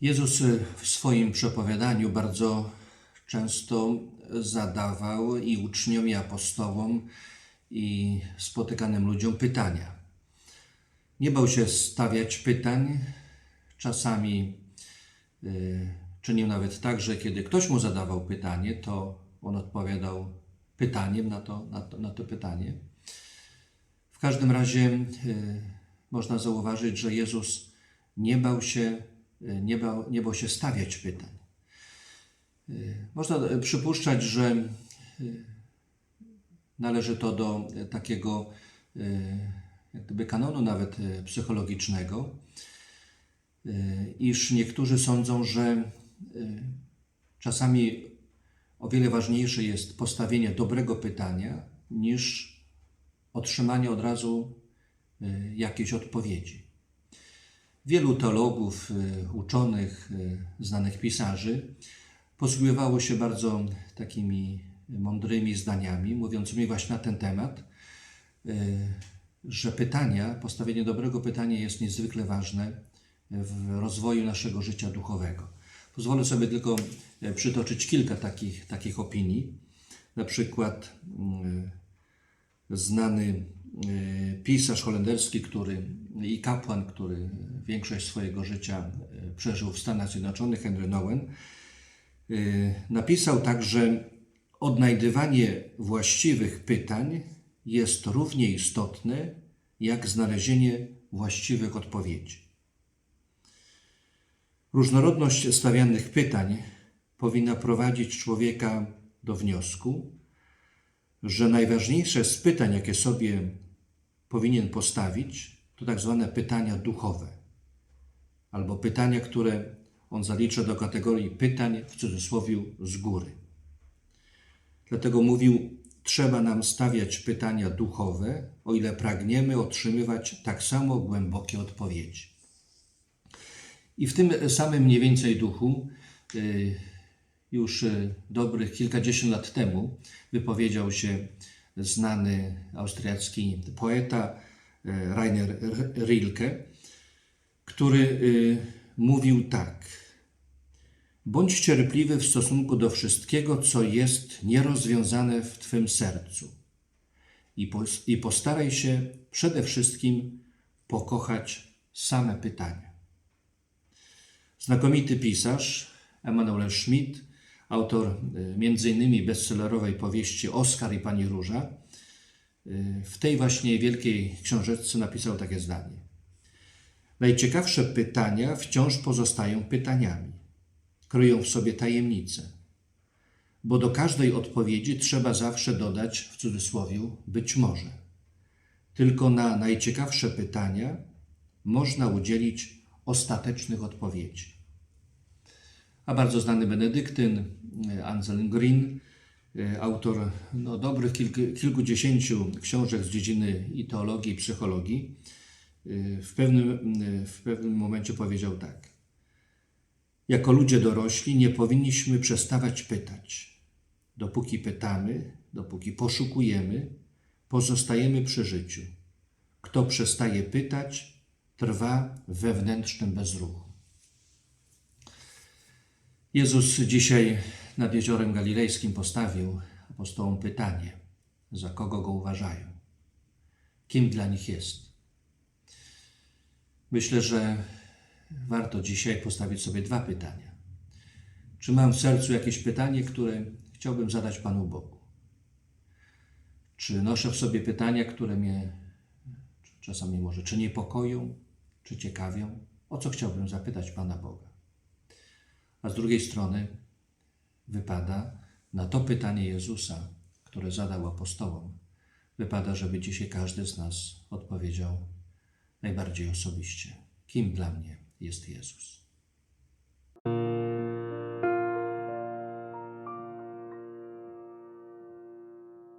Jezus w swoim przepowiadaniu bardzo często zadawał i uczniom, i apostołom, i spotykanym ludziom pytania. Nie bał się stawiać pytań, czasami y, czynił nawet tak, że kiedy ktoś mu zadawał pytanie, to on odpowiadał pytaniem na to, na to, na to pytanie. W każdym razie y, można zauważyć, że Jezus nie bał się, nie bał, nie bał się stawiać pytań. Y, Można y, przypuszczać, że y, należy to do takiego jak gdyby kanonu nawet psychologicznego, iż niektórzy sądzą, że czasami o wiele ważniejsze jest postawienie dobrego pytania niż otrzymanie od razu jakiejś odpowiedzi. Wielu teologów, y, uczonych, y, znanych pisarzy posługiwało się bardzo takimi mądrymi zdaniami, mówiącymi właśnie na ten temat, y, że pytania, postawienie dobrego pytania jest niezwykle ważne w rozwoju naszego życia duchowego. Pozwolę sobie tylko przytoczyć kilka takich, takich opinii. Na przykład y, znany pisarz holenderski, który i kapłan, który większość swojego życia y, przeżył w Stanach Zjednoczonych, Henry Nowen, y, napisał tak, że odnajdywanie właściwych pytań jest równie istotne jak znalezienie właściwych odpowiedzi. Różnorodność stawianych pytań powinna prowadzić człowieka do wniosku, że najważniejsze z pytań, jakie sobie powinien postawić, to tak zwane pytania duchowe, albo pytania, które on zalicza do kategorii pytań w cudzysłowie z góry. Dlatego mówił, trzeba nam stawiać pytania duchowe, o ile pragniemy otrzymywać tak samo głębokie odpowiedzi. I w tym samym mniej więcej duchu y, już y, dobrych kilkadziesiąt lat temu wypowiedział się znany austriacki poeta y, Rainer Rilke, który y, mówił tak: Bądź cierpliwy w stosunku do wszystkiego, co jest nierozwiązane w Twym sercu, i postaraj się przede wszystkim pokochać same pytania. Znakomity pisarz Emanuel Schmidt, autor y, m.in. bestsellerowej powieści Oskar i Pani Róża, y, w tej właśnie wielkiej książeczce napisał takie zdanie. Najciekawsze pytania wciąż pozostają pytaniami. Kryją w sobie tajemnice, bo do każdej odpowiedzi trzeba zawsze dodać w cudzysłowie być może. Tylko na najciekawsze pytania można udzielić ostatecznych odpowiedzi. A bardzo znany benedyktyn e, Anselm Green, e, autor no, dobrych kilku, kilkudziesięciu książek z dziedziny i teologii, i psychologii, e, w pewnym, w pewnym momencie powiedział tak. Jako ludzie dorośli nie powinniśmy przestawać pytać. Dopóki pytamy, dopóki poszukujemy, pozostajemy przy życiu. Kto przestaje pytać, trwa wewnętrznym bezruchu. Jezus dzisiaj nad jeziorem galilejskim postawił apostołom pytanie: za kogo go uważają? Kim dla nich jest? Myślę, że warto dzisiaj postawić sobie dwa pytania. Czy mam w sercu jakieś pytanie, które chciałbym zadać Panu Bogu? Czy noszę w sobie pytania, które mnie czasami może czy niepokoją, czy ciekawią? O co chciałbym zapytać Pana Boga? A z drugiej strony wypada na to pytanie Jezusa, które zadał apostołom, wypada, żeby dzisiaj każdy z nas odpowiedział najbardziej osobiście. Kim dla mnie jest Jezus?